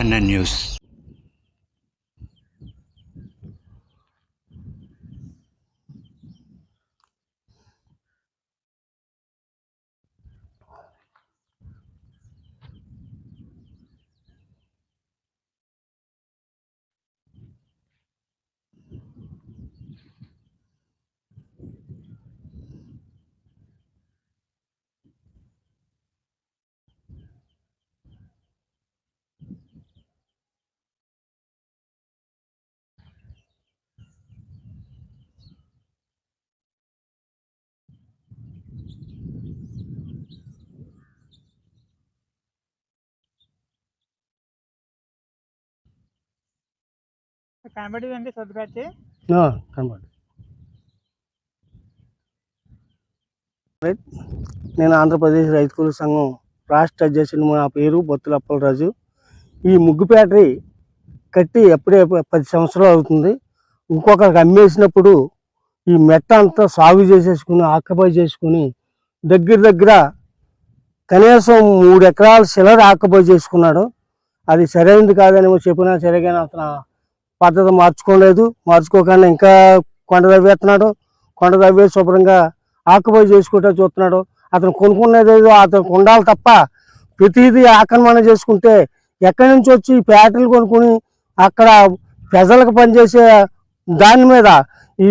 NN News. కనబడిందండి సొద్దుకొచ్చి కనబడి నేను ఆంధ్రప్రదేశ్ రైతు కూలి సంఘం రాష్ట్ర అధ్యక్షుడు నా పేరు బొత్తుల అప్పలరాజు. ఈ ముగ్గు ఫ్యాక్టరీ కట్టి ఎప్పుడే పది సంవత్సరాలు అవుతుంది. ఇంకొకరికి అమ్మేసినప్పుడు ఈ మెట్ట అంతా సాగు చేసేసుకుని ఆక్యుపై చేసుకుని దగ్గర దగ్గర కనీసం మూడు ఎకరాల సిలర్ ఆక్యుపై చేసుకున్నాడు. అది సరైనది కాదని చెప్పినా సరే కానీ అతను పద్ధతి మార్చుకోలేదు. మార్చుకోకుండా ఇంకా కొండ తవ్వేస్తున్నాడు కొండ తవ్వే శుభ్రంగా ఆక్యుపై చేసుకుంటా చూస్తున్నాడు. అతను కొనుక్కునేది ఏదో అతను ఉండాలి తప్ప ప్రతిదీ ఆక్రమణ చేసుకుంటే ఎక్కడి నుంచి వచ్చి ఈ ఫ్యాక్టరీలు కొనుక్కుని అక్కడ ప్రజలకు పనిచేసే దాని మీద ఈ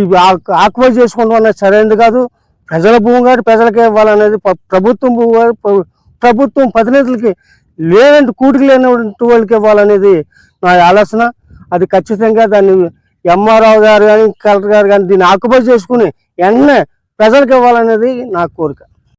ఆక్యుపై చేసుకుంటాం అనేది సరైనది కాదు. ప్రజల భూమి కాబట్టి ప్రజలకే ఇవ్వాలనేది ప్రభుత్వం భూమి ప్రభుత్వం ప్రతినిధులకి లేనంటే కూటికి లేనటువంటి వాళ్ళకి ఇవ్వాలనేది నా ఆలోచన. అది ఖచ్చితంగా దాన్ని ఎంఆర్ఓ గారు కానీ కలెక్టర్ గారు కానీ దీన్ని ఆక్యుపై చేసుకుని వెంటనే ప్రజలకు ఇవ్వాలనేది నా కోరిక.